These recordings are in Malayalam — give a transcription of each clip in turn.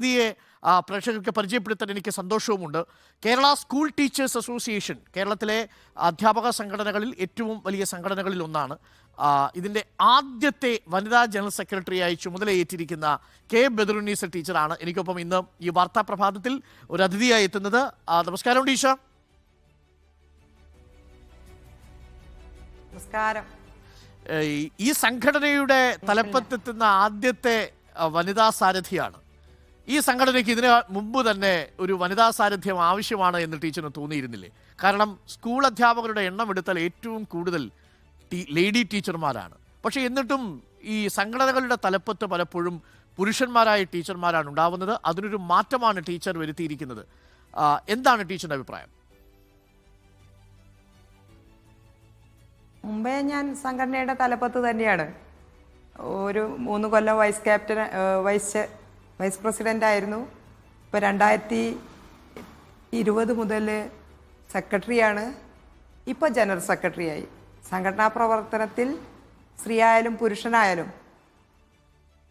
വ്യക്തിയെ പ്രേക്ഷകർക്ക് പരിചയപ്പെടുത്താൻ എനിക്ക് സന്തോഷവുമുണ്ട്. കേരള സ്കൂൾ ടീച്ചേഴ്സ് അസോസിയേഷൻ കേരളത്തിലെ അധ്യാപക സംഘടനകളിൽ ഏറ്റവും വലിയ സംഘടനകളിൽ ഒന്നാണ്. ഇതിന്റെ ആദ്യത്തെ വനിതാ ജനറൽ സെക്രട്ടറിയായി ചുമതലയേറ്റിരിക്കുന്ന കെ ബദറുന്നീസ ടീച്ചറാണ്. എനിക്കൊപ്പം ഇന്ന് ഈ വാർത്താ പ്രഭാതത്തിൽ ഒരു അതിഥിയായി എത്തുന്നത്. നമസ്കാരം ടീച്ചർ. നമസ്കാരം. ഈ സംഘടനയുടെ തലപ്പത്തെത്തുന്ന ആദ്യത്തെ വനിതാ സാരഥിയാണ്. ഈ സംഘടനയ്ക്ക് ഇതിന് മുമ്പ് തന്നെ ഒരു വനിതാ സാന്നിധ്യം ആവശ്യമാണ് എന്ന് ടീച്ചറിന് തോന്നിയിരുന്നില്ലേ? കാരണം സ്കൂൾ അധ്യാപകരുടെ എണ്ണം എടുത്താൽ ഏറ്റവും കൂടുതൽ ലേഡി ടീച്ചർമാരാണ്. പക്ഷേ എന്നിട്ടും ഈ സംഘടനകളുടെ തലപ്പത്ത് പലപ്പോഴും പുരുഷന്മാരായ ടീച്ചർമാരാണ് ഉണ്ടാവുന്നത്. അതിനൊരു മാറ്റമാണ് ടീച്ചർ വരുത്തിയിരിക്കുന്നത്. എന്താണ് ടീച്ചറിന്റെ അഭിപ്രായം? മുമ്പേ ഞാൻ സംഘടനയുടെ തലപ്പത്ത് തന്നെയാണ്. ഒരു മൂന്ന് കൊല്ലം vice captain vice vice president ആയിരുന്നു. ഇപ്പോൾ രണ്ടായിരത്തി ഇരുപത് മുതൽ സെക്രട്ടറിയാണ്. ഇപ്പോൾ ജനറൽ സെക്രട്ടറിയായി. സംഘടനാ പ്രവർത്തനത്തിൽ സ്ത്രീയായാലും പുരുഷനായാലും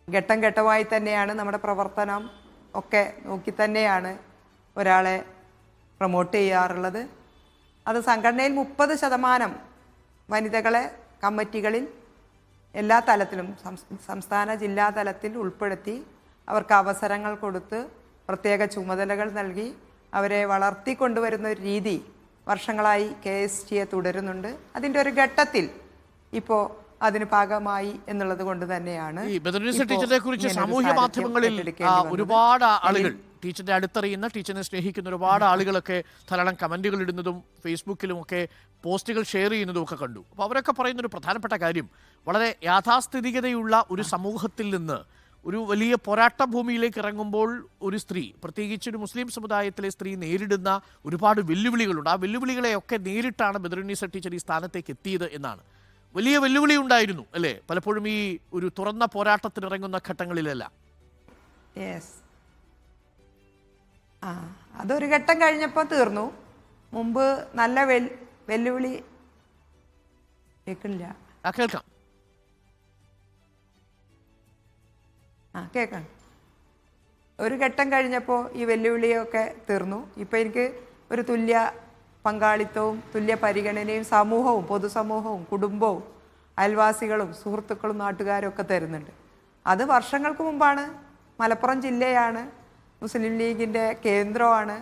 ഘട്ടം ഘട്ടമായി തന്നെയാണ് നമ്മുടെ പ്രവർത്തനം. ഒക്കെ നോക്കി തന്നെയാണ് ഒരാളെ പ്രൊമോട്ട് ചെയ്യാറുള്ളത്. അത് സംഘടനയിൽ മുപ്പത് ശതമാനം വനിതകളെ കമ്മിറ്റികളിൽ എല്ലാ തലത്തിലും സംസ്ഥാന ജില്ലാ തലത്തിൽ ഉൾപ്പെടുത്തി അവർക്ക് അവസരങ്ങൾ കൊടുത്ത് പ്രത്യേക ചുമതലകൾ നൽകി അവരെ വളർത്തിക്കൊണ്ടുവരുന്ന ഒരു രീതി വർഷങ്ങളായി കെ എസ് ടിയെ തുടരുന്നുണ്ട്. അതിന്റെ ഒരു ഘട്ടത്തിൽ ഇപ്പോൾ അതിന് ഭാഗമായി എന്നുള്ളത് കൊണ്ട് തന്നെയാണ് ഈ ബദറുനിസ ടീച്ചറെ കുറിച്ച് സാമൂഹ്യ മാധ്യമങ്ങളിൽ. ഒരുപാട് ആളുകൾ ടീച്ചറിന്റെ അടുത്തറിയുന്ന ടീച്ചറിനെ സ്നേഹിക്കുന്ന ഒരുപാട് ആളുകളൊക്കെ ധാരാളം കമന്റുകൾ ഇടുന്നതും ഫേസ്ബുക്കിലും ഒക്കെ പോസ്റ്റുകൾ ഷെയർ ചെയ്യുന്നതും ഒക്കെ കണ്ടു. അപ്പോൾ അവരൊക്കെ പറയുന്ന ഒരു പ്രധാനപ്പെട്ട കാര്യം വളരെ യാഥാസ്ഥിതികതയുള്ള ഒരു സമൂഹത്തിൽ നിന്ന് ഒരു വലിയ പോരാട്ട ഭൂമിയിലേക്ക് ഇറങ്ങുമ്പോൾ ഒരു സ്ത്രീ പ്രത്യേകിച്ച് ഒരു മുസ്ലിം സമുദായത്തിലെ സ്ത്രീ നേരിടുന്ന ഒരുപാട് വെല്ലുവിളികളുണ്ട്. ആ വെല്ലുവിളികളെയൊക്കെ നേരിട്ടാണ് ബദറുന്നീസ ടീച്ചർ ഈ സ്ഥാനത്തേക്ക് എത്തിയത് എന്നാണ്. വലിയ വെല്ലുവിളി ഉണ്ടായിരുന്നു അല്ലേ? പലപ്പോഴും ഈ ഒരു തുറന്ന പോരാട്ടത്തിന് ഇറങ്ങുന്ന ഘട്ടങ്ങളിലെല്ലാം. ആ അതൊരു ഘട്ടം കഴിഞ്ഞപ്പോൾ തീർന്നു. മുമ്പ് നല്ല വെല്ലുവിളി കേൾക്കില്ല കേൾക്കാം. ആ കേൾക്കാം. ഒരു ഘട്ടം കഴിഞ്ഞപ്പോൾ ഈ വെല്ലുവിളിയൊക്കെ തീർന്നു. ഇപ്പോൾ എനിക്ക് ഒരു തുല്യ പങ്കാളിത്തവും തുല്യ പരിഗണനയും സമൂഹവും പൊതുസമൂഹവും കുടുംബവും അയൽവാസികളും സുഹൃത്തുക്കളും നാട്ടുകാരും ഒക്കെ തരുന്നുണ്ട്. അത് വർഷങ്ങൾക്ക് മുമ്പാണ്. മലപ്പുറം ജില്ലയാണ്. മുസ്ലിം ലീഗിന്റെ കേന്ദ്രമാണ്.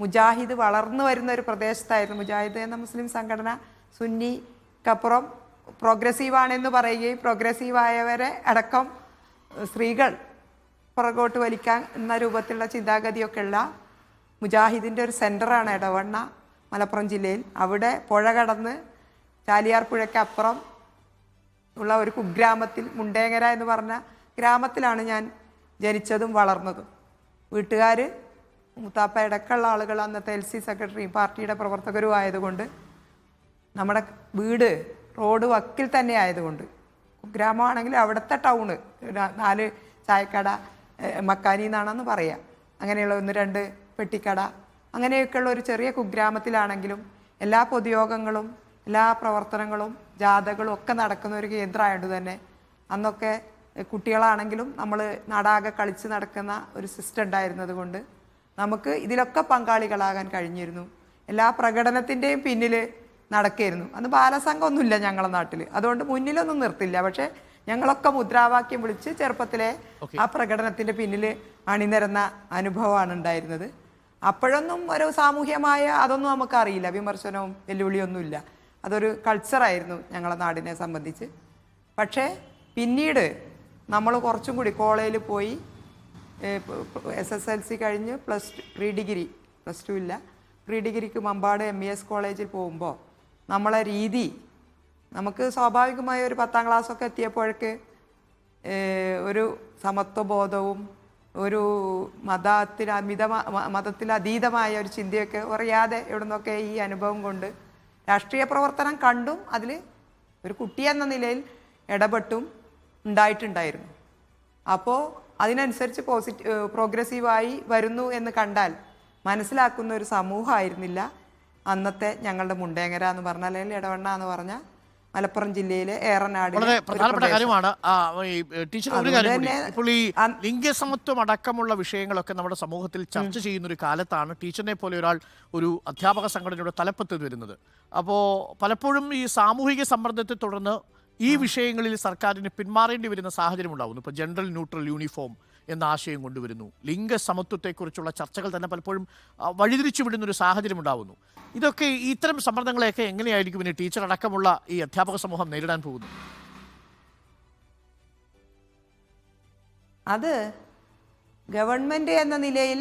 മുജാഹിദ് വളർന്നു വരുന്ന ഒരു പ്രദേശത്തായിരുന്നു മുജാഹിദ് എന്ന മുസ്ലിം സംഘടന. സുന്നിക്കപ്പുറം പ്രോഗ്രസീവാണെന്ന് പറയുകയും പ്രോഗ്രസീവായവരെ അടക്കം സ്ത്രീകൾ പുറകോട്ട് വലിക്കാൻ എന്ന രൂപത്തിലുള്ള ചിന്താഗതിയൊക്കെ ഉള്ള മുജാഹിദിന്റെ ഒരു സെന്ററാണ് ഇടവണ്ണ മലപ്പുറം ജില്ലയിൽ. അവിടെ പുഴ കടന്ന് ചാലിയാർ പുഴയ്ക്കപ്പുറം ഉള്ള ഒരു കുഗ്രാമത്തിൽ മുണ്ടേങ്ങര എന്ന് പറഞ്ഞ ഗ്രാമത്തിലാണ് ഞാൻ ജനിച്ചതും വളർന്നതും. വീട്ടുകാർ മുത്താപ്പ ഇടക്കുള്ള ആളുകൾ അന്നത്തെ എൽ സി സെക്രട്ടറിയും പാർട്ടിയുടെ പ്രവർത്തകരും ആയതുകൊണ്ട് നമ്മുടെ വീട് റോഡ് വക്കിൽ തന്നെ ആയതുകൊണ്ട് ഗ്രാമമാണെങ്കിൽ അവിടുത്തെ ടൗണ് നാല് ചായക്കട മക്കാനി എന്നാണെന്ന് പറയാം. അങ്ങനെയുള്ള ഒന്ന് രണ്ട് പെട്ടിക്കട. അങ്ങനെയൊക്കെയുള്ള ഒരു ചെറിയ കുഗ്രാമത്തിലാണെങ്കിലും എല്ലാ പൊതുയോഗങ്ങളും എല്ലാ പ്രവർത്തനങ്ങളും ജാഥകളും ഒക്കെ നടക്കുന്ന ഒരു കേന്ദ്രമായതുകൊണ്ട് തന്നെ അന്നൊക്കെ കുട്ടികളാണെങ്കിലും നമ്മൾ നാടാകെ കളിച്ച് നടക്കുന്ന ഒരു സിസ്റ്റം ഉണ്ടായിരുന്നത് കൊണ്ട് നമുക്ക് ഇതിലൊക്കെ പങ്കാളികളാകാൻ കഴിഞ്ഞിരുന്നു. എല്ലാ പ്രകടനത്തിന്റെയും പിന്നിൽ നടക്കായിരുന്നു അന്ന് ബാലസംഘമൊന്നുമില്ല ഞങ്ങളുടെ നാട്ടിൽ അതുകൊണ്ട് മുന്നിലൊന്നും നിർത്തില്ല. പക്ഷേ ഞങ്ങളൊക്കെ മുദ്രാവാക്യം വിളിച്ച് ചെറുപ്പത്തിലെ ആ പ്രകടനത്തിന്റെ പിന്നിൽ അണിനിരന്ന അനുഭവമാണ് ഉണ്ടായിരുന്നത്. അപ്പോഴൊന്നും ഒരു സാമൂഹ്യമായ അതൊന്നും നമുക്കറിയില്ല. വിമർശനവും വെല്ലുവിളിയൊന്നുമില്ല. അതൊരു കൾച്ചറായിരുന്നു ഞങ്ങളുടെ നാടിനെ സംബന്ധിച്ച്. പക്ഷേ പിന്നീട് നമ്മൾ കുറച്ചും കൂടി കോളേജിൽ പോയി എസ് എസ് എൽ സി കഴിഞ്ഞ് plus two pre degree plus two ഇല്ല. പ്രീ ഡിഗ്രിക്ക് മമ്പാട് എം ഇ എസ് കോളേജിൽ പോകുമ്പോൾ നമ്മളെ രീതി. നമുക്ക് സ്വാഭാവികമായ ഒരു പത്താം ക്ലാസ്സൊക്കെ എത്തിയപ്പോഴേക്ക് ഒരു സമത്വബോധവും ഒരു മതത്തിൽ അമിത മതത്തിൽ അതീതമായ ഒരു ചിന്തയൊക്കെ അറിയാതെ എവിടെ നിന്നൊക്കെ ഈ അനുഭവം കൊണ്ട് രാഷ്ട്രീയ പ്രവർത്തനം കണ്ടും അതിൽ ഒരു കുട്ടി എന്ന നിലയിൽ ഇടപെട്ടും ഉണ്ടായിട്ടുണ്ടായിരുന്നു. അപ്പോൾ അതിനനുസരിച്ച് പോസിറ്റീവ് പ്രോഗ്രസീവായി വരുന്നു എന്ന് കണ്ടാൽ മനസ്സിലാക്കുന്ന ഒരു സമൂഹമായിരുന്നില്ല. അന്നത്തെ ഞങ്ങളുടെ മുണ്ടേങ്ങര എന്ന് പറഞ്ഞാൽ അല്ലെങ്കിൽ ഇടവണ്ണ എന്ന് പറഞ്ഞ മലപ്പുറം ജില്ലയിലെ ഏറനാട് വളരെ പ്രധാനപ്പെട്ട കാര്യമാണ്. ടീച്ചർ ഒരു അതുകൊണ്ട് കാര്യം കൂടി. തന്നെ ഇപ്പോൾ ഈ ലിംഗസമത്വം അടക്കമുള്ള വിഷയങ്ങളൊക്കെ നമ്മുടെ സമൂഹത്തിൽ ചർച്ച ചെയ്യുന്ന ഒരു കാലത്താണ് ടീച്ചറിനെ പോലെ ഒരാൾ ഒരു അധ്യാപക സംഘടനയുടെ തലപ്പത്ത് വരുന്നത്. അപ്പോൾ പലപ്പോഴും ഈ സാമൂഹിക സമ്മർദ്ദത്തെ തുടർന്ന് ഈ വിഷയങ്ങളിൽ സർക്കാരിന് പിന്മാറേണ്ടി വരുന്ന സാഹചര്യം ഉണ്ടാകുന്നു ഇപ്പോൾ ജനറൽ ന്യൂട്രൽ യൂണിഫോം എന്ന ആശയം കൊണ്ടുവരുന്നു. ലിംഗ സമത്വത്തെക്കുറിച്ചുള്ള ചർച്ചകൾ തന്നെ പലപ്പോഴും വഴിതിരിച്ചു വിടുന്ന ഒരു സാഹചര്യം ഉണ്ടാകുന്നു ഇതൊക്കെ ഇത്തരം സമ്മർദ്ദങ്ങളെയൊക്കെ എങ്ങനെയായിരിക്കും ഇനി ടീച്ചർ അടക്കമുള്ള ഈ അധ്യാപക സമൂഹം നേരിടാൻ പോകുന്നത്? അത് ഗവൺമെന്റ് എന്ന നിലയിൽ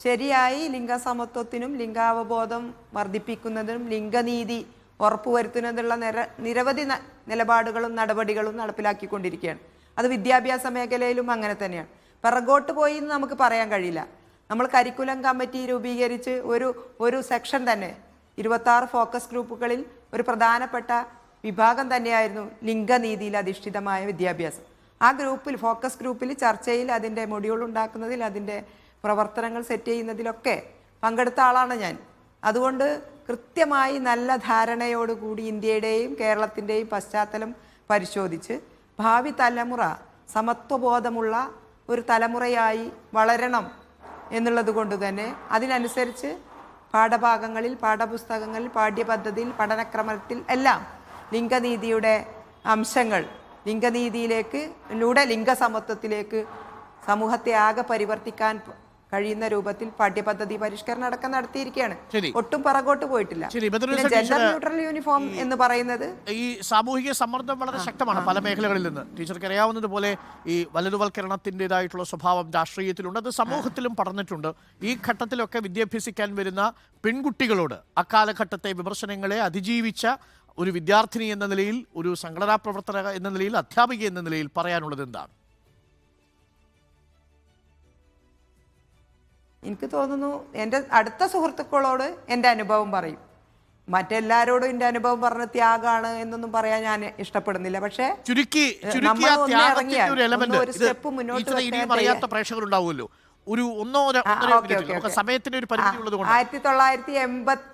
ശരിയായി ലിംഗസമത്വത്തിനും ലിംഗാവബോധം വർദ്ധിപ്പിക്കുന്നതിനും ലിംഗനീതി ഉറപ്പുവരുത്തുന്നതിനുള്ള നിര നിരവധി നിലപാടുകളും നടപടികളും നടപ്പിലാക്കിക്കൊണ്ടിരിക്കുകയാണ്. അത് വിദ്യാഭ്യാസ മേഖലയിലും അങ്ങനെ തന്നെയാണ്. പിറകോട്ട് പോയി എന്ന് നമുക്ക് പറയാൻ കഴിയില്ല. നമ്മൾ കരിക്കുലം കമ്മിറ്റി രൂപീകരിച്ച് ഒരു ഒരു സെക്ഷൻ തന്നെ ഇരുപത്താറ് ഫോക്കസ് ഗ്രൂപ്പുകളിൽ ഒരു പ്രധാനപ്പെട്ട വിഭാഗം തന്നെയായിരുന്നു ലിംഗനീതിയിൽ അധിഷ്ഠിതമായ വിദ്യാഭ്യാസം. ആ ഗ്രൂപ്പിൽ ഫോക്കസ് ഗ്രൂപ്പിൽ ചർച്ചയിൽ അതിന്റെ മൊഡ്യൂൾ ഉണ്ടാക്കുന്നതിൽ അതിന്റെ പ്രവർത്തനങ്ങൾ സെറ്റ് ചെയ്യുന്നതിലൊക്കെ പങ്കെടുത്ത ആളാണ് ഞാൻ. അതുകൊണ്ട് കൃത്യമായി നല്ല ധാരണയോടുകൂടി ഇന്ത്യയുടെയും കേരളത്തിന്റെയും പശ്ചാത്തലം പരിശോധിച്ച് ഭാവി തലമുറ സമത്വബോധമുള്ള ഒരു തലമുറയായി വളരണം എന്നുള്ളത് കൊണ്ട് തന്നെ അതിനനുസരിച്ച് പാഠഭാഗങ്ങളിൽ പാഠപുസ്തകങ്ങളിൽ പാഠ്യപദ്ധതിയിൽ പഠനക്രമത്തിൽ എല്ലാം ലിംഗനീതിയുടെ അംശങ്ങൾ ലിംഗനീതിയിലേക്ക് ലൂടെ ലിംഗസമത്വത്തിലേക്ക് സമൂഹത്തെ ആകെ പരിവർത്തിക്കാൻ കഴിയുന്ന രൂപത്തിൽ പാഠ്യപദ്ധതി പരിഷ്കരണം അടക്കം നടത്തിയിരിക്കുകയാണ്. ഒട്ടും പറകോട്ട് പോയിട്ടില്ല. ജെൻഡർ ന്യൂട്രൽ യൂണിഫോം എന്ന് പറയുന്നത് ഈ സാമൂഹിക സമ്മർദ്ദം വളരെ ശക്തമാണ് പല മേഖലകളിൽ നിന്ന്. ടീച്ചർക്ക് അറിയാവുന്നതുപോലെ ഈ വലതുവൽക്കരണത്തിന്റെതായിട്ടുള്ള സ്വഭാവം രാഷ്ട്രീയത്തിലുണ്ട്. അത് സമൂഹത്തിലും പറഞ്ഞിട്ടുണ്ട് ഈ ഘട്ടത്തിലൊക്കെ വിദ്യാഭ്യസിക്കാൻ വരുന്ന പെൺകുട്ടികളോട് അക്കാലഘട്ടത്തെ വിമർശനങ്ങളെ അതിജീവിച്ച ഒരു വിദ്യാർത്ഥിനി എന്ന നിലയിൽ ഒരു സംഘടനാ പ്രവർത്തക എന്ന നിലയിൽ അധ്യാപിക എന്ന നിലയിൽ പറയാനുള്ളത് എന്താണ്? എനിക്ക് തോന്നുന്നു എന്റെ അടുത്ത സുഹൃത്തുക്കളോട് എന്റെ അനുഭവം പറയും. മറ്റെല്ലാരോടും എന്റെ അനുഭവം പറഞ്ഞ ത്യാഗാണ് എന്നൊന്നും പറയാൻ ഞാൻ ഇഷ്ടപ്പെടുന്നില്ല. പക്ഷേ ചുരുക്കി ഒരു step മുന്നോട്ട് വെക്കാൻ പ്രേക്ഷകരുണ്ടാവുമല്ലോ. ഒരു ഒന്നോ സമയത്തിന്റെ ഒരു ആയിരത്തി തൊള്ളായിരത്തി എൺപത്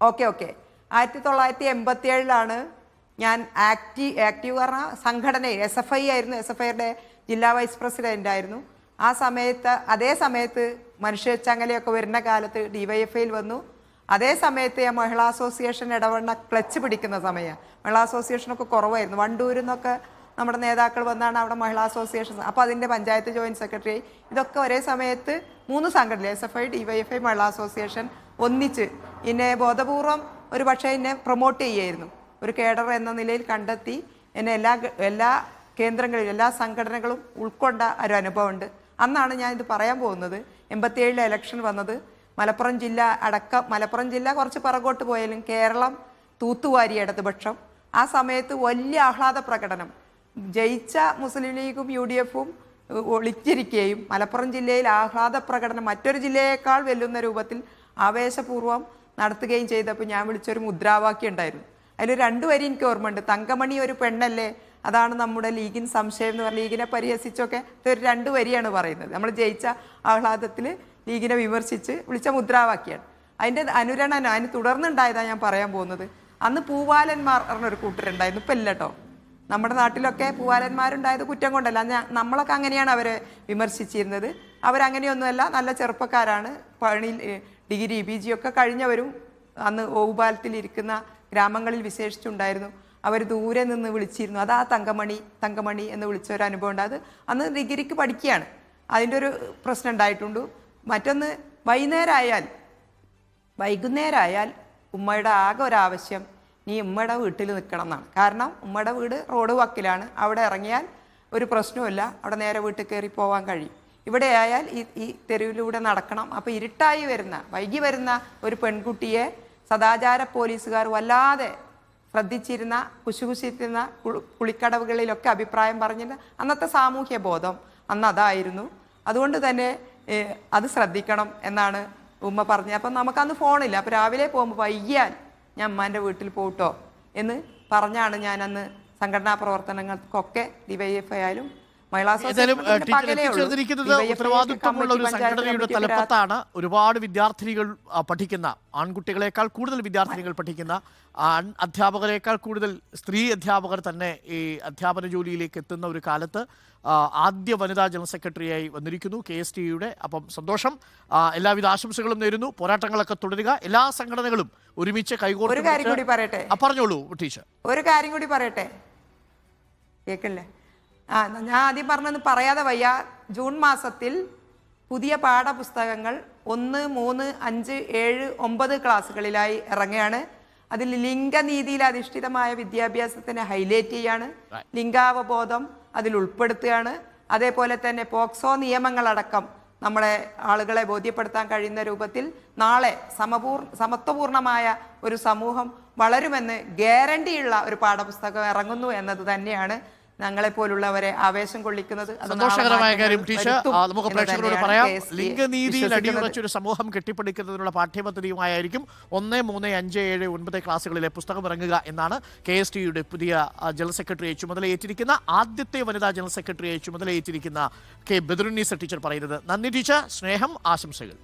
ഓക്കെ ഓക്കെ. ആയിരത്തി തൊള്ളായിരത്തി എൺപത്തി ഏഴിലാണ് ഞാൻ ആക്റ്റീവ് ആക്റ്റീവ് പറഞ്ഞ സംഘടന എസ് എഫ് ഐ ആയിരുന്നു. എസ് എഫ് ഐയുടെ ജില്ലാ വൈസ് പ്രസിഡന്റ് ആയിരുന്നു. ആ സമയത്ത് അതേ സമയത്ത് മനുഷ്യ ചങ്ങലയൊക്കെ വരുന്ന കാലത്ത് ഡിവൈഎഫ്ഐയിൽ വന്നു. അതേ സമയത്ത് ഞാൻ മഹിളാ അസോസിയേഷൻ ഇടവണ്ണ ക്ലച്ച് പിടിക്കുന്ന സമയമാണ് മഹിളാ അസോസിയേഷനൊക്കെ കുറവായിരുന്നു. വണ്ടൂരിൽ നിന്നൊക്കെ നമ്മുടെ നേതാക്കൾ വന്നാണ് അവിടെ മഹിളാ അസോസിയേഷൻ. അപ്പോൾ അതിന്റെ പഞ്ചായത്ത് ജോയിന്റ് സെക്രട്ടറി ഇതൊക്കെ ഒരേ സമയത്ത് മൂന്ന് സംഘടന S F I DYFI Mahila association ഒന്നിച്ച് എന്നെ ബോധപൂർവം ഒരു പക്ഷേ എന്നെ പ്രൊമോട്ട് ചെയ്യായിരുന്നു. ഒരു കേഡർ എന്ന നിലയിൽ കണ്ടെത്തി. എന്നെ എല്ലാ എല്ലാ കേന്ദ്രങ്ങളിലും എല്ലാ സംഘടനകളും ഉൾക്കൊണ്ട ഒരു അനുഭവമുണ്ട്. അന്നാണ് ഞാൻ ഇത് പറയാൻ പോകുന്നത്. എൺപത്തിയേഴിലെ ഇലക്ഷൻ വന്നത്. മലപ്പുറം ജില്ല അടക്കം മലപ്പുറം ജില്ല കുറച്ച് പിറകോട്ട് പോയാലും കേരളം തൂത്തുവാരി ഇടതുപക്ഷം ആ സമയത്ത് വലിയ ആഹ്ലാദ പ്രകടനം. ജയിച്ച മുസ്ലിം ലീഗും യു ഡി എഫും ഒളിച്ചിരിക്കുകയും മലപ്പുറം ജില്ലയിൽ ആഹ്ലാദ പ്രകടനം മറ്റൊരു ജില്ലയേക്കാൾ വെല്ലുന്ന രൂപത്തിൽ ആവേശപൂർവം നടത്തുകയും ചെയ്തപ്പോൾ ഞാൻ വിളിച്ചൊരു മുദ്രാവാക്യം ഉണ്ടായിരുന്നു. അതിൽ രണ്ടു വരി എനിക്ക് ഓർമ്മയുണ്ട്. തങ്കമണി ഒരു പെണ്ണല്ലേ? അതാണ് നമ്മുടെ ലീഗിൻ സംശയം എന്ന് പറഞ്ഞ ലീഗിനെ പരിഹസിച്ചൊക്കെ ഇതൊരു രണ്ട് വരിയാണ് പറയുന്നത്. നമ്മൾ ജയിച്ച ആഹ്ലാദത്തിൽ ലീഗിനെ വിമർശിച്ച് വിളിച്ച മുദ്രാവാക്യാണ് അതിന്റെ അനുരണനം അതിന് തുടർന്നുണ്ടായതാണ് ഞാൻ പറയാൻ പോകുന്നത്. അന്ന് പൂവാലന്മാർ പറഞ്ഞൊരു കൂട്ടരുണ്ടായിരുന്നു. ഇപ്പം ഇല്ല കേട്ടോ നമ്മുടെ നാട്ടിലൊക്കെ പൂവാലന്മാരുണ്ടായത് കുറ്റം കൊണ്ടല്ല. നമ്മളൊക്കെ അങ്ങനെയാണ് അവരെ വിമർശിച്ചിരുന്നത്. അവരങ്ങനെയൊന്നുമല്ല നല്ല ചെറുപ്പക്കാരാണ്. പണി ഡിഗ്രി പി ജി ഒക്കെ കഴിഞ്ഞവരും അന്ന് ഓവുപാലത്തിലിരിക്കുന്ന ഗ്രാമങ്ങളിൽ വിശേഷിച്ചുണ്ടായിരുന്നു. അവർ ദൂരെ നിന്ന് വിളിച്ചിരുന്നു. അതാ തങ്കമണി തങ്കമണി എന്ന് വിളിച്ച ഒരു അനുഭവം ഉണ്ട്. അത് അന്ന് ഡിഗ്രിക്ക് പഠിക്കുകയാണ്. അതിന്റെ ഒരു പ്രശ്നം ഉണ്ടായിട്ടുണ്ട്. മറ്റൊന്ന് വൈകുന്നേരമായാൽ വൈകുന്നേരമായാൽ ഉമ്മയുടെ ആകെ ഒരാവശ്യം നീ ഉമ്മയുടെ വീട്ടിൽ നിൽക്കണം എന്നാണ്. കാരണം ഉമ്മയുടെ വീട് റോഡ് വക്കിലാണ്. അവിടെ ഇറങ്ങിയാൽ ഒരു പ്രശ്നവുമില്ല. അവിടെ നേരെ വീട്ടിൽ കയറി പോകാൻ കഴിയും. ഇവിടെ ആയാൽ ഈ ഈ തെരുവിലൂടെ നടക്കണം. അപ്പോൾ ഇരുട്ടായി വരുന്ന വൈകി വരുന്ന ഒരു പെൺകുട്ടിയെ സദാചാര പോലീസുകാർ വല്ലാതെ ശ്രദ്ധിച്ചിരുന്ന കുശുകുശിരുന്ന കുളി- കുളിക്കടവുകളിലൊക്കെ അഭിപ്രായം പറഞ്ഞിരുന്ന അന്നത്തെ സാമൂഹ്യ ബോധം അന്ന് അതായിരുന്നു. അതുകൊണ്ട് തന്നെ അത് ശ്രദ്ധിക്കണം എന്നാണ് ഉമ്മ പറഞ്ഞത്. അപ്പം നമുക്കന്ന് ഫോണില്ല. അപ്പോൾ രാവിലെ പോകുമ്പോൾ വൈകിയാൽ ഞാൻ ഉമ്മാന്റെ വീട്ടിൽ പോട്ടോ എന്ന് പറഞ്ഞാണ് ഞാനന്ന് സംഘടനാ പ്രവർത്തനങ്ങൾക്കൊക്കെ ഡിവൈഎഫ് ആയാലും എഫ് ഏതായാലും ഉത്തരവാദിത്വമുള്ള ഒരു സംഘടനയുടെ തലപ്പത്താണ് ഒരുപാട് വിദ്യാർത്ഥിനികൾ പഠിക്കുന്ന ആൺകുട്ടികളെക്കാൾ കൂടുതൽ വിദ്യാർത്ഥിനികൾ പഠിക്കുന്ന അധ്യാപകരെക്കാൾ കൂടുതൽ സ്ത്രീ അധ്യാപകർ തന്നെ ഈ അധ്യാപന ജോലിയിലേക്ക് എത്തുന്ന ഒരു കാലത്ത് ആദ്യ വനിതാ ജനറൽ സെക്രട്ടറിയായി വന്നിരിക്കുന്നു കെ എസ് ടിയുടെ അപ്പം സന്തോഷം. എല്ലാവിധ ആശംസകളും നേരുന്നു. പോരാട്ടങ്ങളൊക്കെ തുടരുക. എല്ലാ സംഘടനകളും ഒരുമിച്ച് കൈകോർത്ത് ഒരു കാര്യം പിടിച്ച് കൂടി പറയട്ടെ? പറഞ്ഞോളൂ ടീച്ചർ. ഒരു കാര്യം കൂടി പറയട്ടെ? കേൾക്കില്ലേ ആ ഞാൻ ആദ്യം പറഞ്ഞത് പറയാതെ വയ്യ. ജൂൺ മാസത്തിൽ പുതിയ പാഠപുസ്തകങ്ങൾ ഒന്ന് മൂന്ന് അഞ്ച് ഏഴ് ഒമ്പത് ക്ലാസ്സുകളിലായി ഇറങ്ങുകയാണ്. അതിൽ ലിംഗനീതിയിൽ അധിഷ്ഠിതമായ വിദ്യാഭ്യാസത്തിനെ ഹൈലൈറ്റ് ചെയ്യാണ്. ലിംഗാവബോധം അതിൽ ഉൾപ്പെടുത്തുകയാണ്. അതേപോലെ തന്നെ പോക്സോ നിയമങ്ങളടക്കം നമ്മളെ ആളുകളെ ബോധ്യപ്പെടുത്താൻ കഴിയുന്ന രൂപത്തിൽ നാളെ സമപൂർ സമത്വപൂർണമായ ഒരു സമൂഹം വളരുമെന്ന് ഗ്യാരണ്ടിയുള്ള ഒരു പാഠപുസ്തകം ഇറങ്ങുന്നു എന്നത് തന്നെയാണ്. ഞങ്ങളെ പോലുള്ളവരെ ആവേശം കൊള്ളിക്കുന്നത് സന്തോഷകരമായ കാര്യം ടീച്ചർ. നമുക്ക് പ്രേക്ഷകരോട് പറയാം. ലിംഗനീതിയിൽ. അടിയുറച്ചൊരു സമൂഹം കെട്ടിപ്പടുക്കുന്നതിനുള്ള പാഠ്യപദ്ധതിയുമായിരിക്കും ഒന്ന് മൂന്ന് അഞ്ച് ഏഴ് ഒൻപത് ക്ലാസ്സുകളിലെ പുസ്തകം ഇറങ്ങുക എന്നാണ് കെ എസ് ടിയുടെ പുതിയ ജനറൽ സെക്രട്ടറിയെ ചുമതലയേറ്റിരിക്കുന്ന ആദ്യത്തെ വനിതാ ജനറൽ സെക്രട്ടറിയെ ചുമതലയേറ്റിരിക്കുന്ന കെ ബദറുന്നീസ ടീച്ചർ പറയുന്നത്. നന്ദി ടീച്ചർ. സ്നേഹം ആശംസകൾ.